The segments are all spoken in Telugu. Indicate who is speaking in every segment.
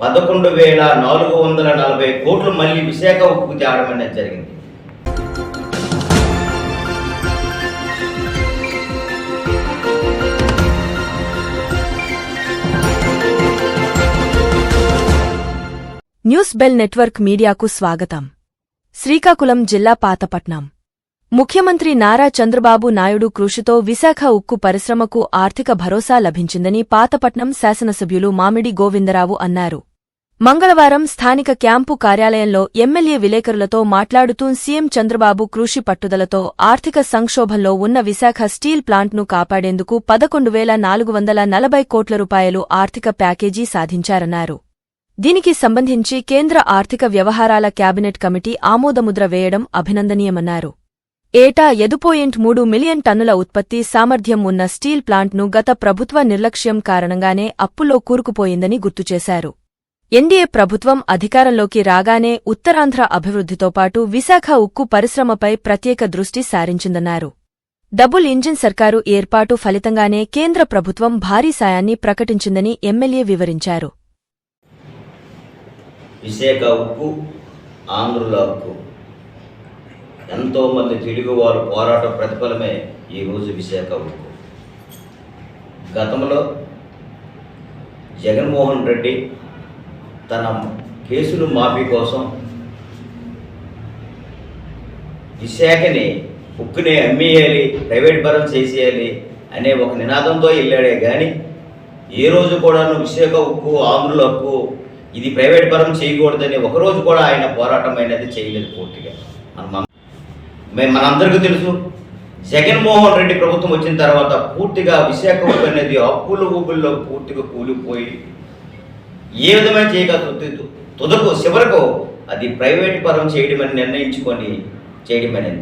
Speaker 1: పదకొండు వేల నాలుగు వందల నలభై కోట్లు మళ్ళీ విశాఖ ఉక్కు తేవడం అనేది జరిగింది.
Speaker 2: న్యూస్ బెల్ నెట్వర్క్ మీడియాకు స్వాగతం. శ్రీకాకుళం జిల్లా పాతపట్నం. ముఖ్యమంత్రి నారా చంద్రబాబు నాయుడు కృషితో విశాఖ ఉక్కు పరిశ్రమకు ఆర్థిక భరోసా లభించిందని పాతపట్నం శాసనసభ్యులు మామిడి గోవిందరావు అన్నారు. మంగళవారం స్థానిక క్యాంపు కార్యాలయంలో ఎమ్మెల్యే విలేకరులతో మాట్లాడుతూ సీఎం చంద్రబాబు కృషి పట్టుదలతో ఆర్థిక సంక్షోభంలో ఉన్న విశాఖ స్టీల్ ప్లాంట్ను కాపాడేందుకు పదకొండు వేల నాలుగు వందల నలభై కోట్ల రూపాయలు ఆర్థిక ప్యాకేజీ సాధించారన్నారు. దీనికి సంబంధించి కేంద్ర ఆర్థిక వ్యవహారాల కేబినెట్ కమిటీ ఆమోదముద్ర వేయడం అభినందనీయమన్నారు. ఏటా ఎదుపోయింట్ మూడు మిలియన్ టన్నుల ఉత్పత్తి సామర్థ్యం ఉన్న స్టీల్ ప్లాంట్ను గత ప్రభుత్వ నిర్లక్ష్యం కారణంగానే అప్పుల్లో కూరుకుపోయిందని గుర్తుచేశారు. ఎన్డీఏ ప్రభుత్వం అధికారంలోకి రాగానే ఉత్తరాంధ్ర అభివృద్ధితో పాటు విశాఖ ఉక్కు పరిశ్రమపై ప్రత్యేక దృష్టి సారించిందన్నారు. డబుల్ ఇంజిన్ సర్కారు ఏర్పాటు ఫలితంగానే కేంద్ర ప్రభుత్వం భారీ సాయాన్ని ప్రకటించిందని ఎమ్మెల్యే వివరించారు.
Speaker 1: విశాఖ ఉక్కు ఆంధ్రుల ఉక్కు. ఎంతో మంది తెలుగువారు పోరాట ప్రతిఫలమే ఈరోజు విశాఖ ఉక్కు. గతంలో జగన్మోహన్ రెడ్డి తన కేసులు మాఫీ కోసం విశాఖని ఉక్కుని అమ్మేయాలి ప్రైవేట్ పరం చేసేయాలి అనే ఒక నినాదంతో వెళ్ళాడే కానీ ఏ రోజు కూడా విశాఖ ఉక్కు ఆమ్రుల హక్కు ఇది ప్రైవేట్ పరం చేయకూడదని ఒకరోజు కూడా ఆయన పోరాటం అనేది చేయలేదు పూర్తిగా. మన మేము మనందరికీ తెలుసు జగన్మోహన్ రెడ్డి ప్రభుత్వం వచ్చిన తర్వాత పూర్తిగా విశాఖ ఉక్కు అనేది అప్పుల ఊబుల్లో పూర్తిగా కూలిపోయి ఏ విధమైన చేయగలుగుతుంది తుదకు చివరకు అది ప్రైవేట్ పరం చేయడమని నిర్ణయించుకొని చేయడం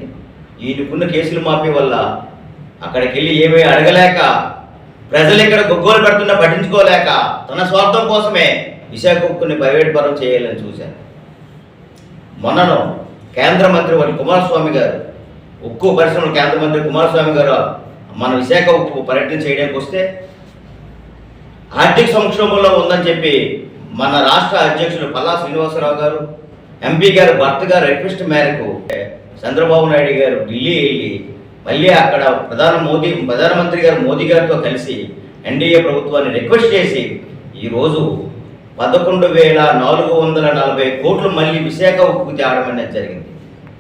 Speaker 1: ఈయనకున్న కేసులు మాఫీ వల్ల అక్కడికి వెళ్ళి ఏమీ అడగలేక ప్రజలు ఇక్కడ గొగ్గోలు పెడుతున్నా పట్టించుకోలేక తన స్వార్థం కోసమే విశాఖ ఉక్కుని ప్రైవేట్ పరం చేయాలని చూశారు. మొన్నను కేంద్ర మంత్రి వారి కుమారస్వామి గారు ఉక్కు పరిశ్రమల కేంద్ర మంత్రి కుమారస్వామి గారు మన విశాఖ ఉక్కు పర్యటన చేయడానికి వస్తే ఆర్థిక సంక్షోభంలో ఉందని చెప్పి మన రాష్ట్ర అధ్యక్షులు పల్లా శ్రీనివాసరావు గారు ఎంపీ గారు భర్త గారు రిక్వెస్ట్ మేరకు చంద్రబాబు నాయుడు గారు ఢిల్లీ వెళ్ళి మళ్ళీ అక్కడ ప్రధాన మోదీ ప్రధానమంత్రి గారు మోదీ గారితో కలిసి ఎన్డీఏ ప్రభుత్వాన్ని రిక్వెస్ట్ చేసి ఈరోజు పదకొండు వేల నాలుగు వందల నలభై కోట్లు మళ్ళీ విశాఖ ఉక్కు తేవడం అనేది జరిగింది.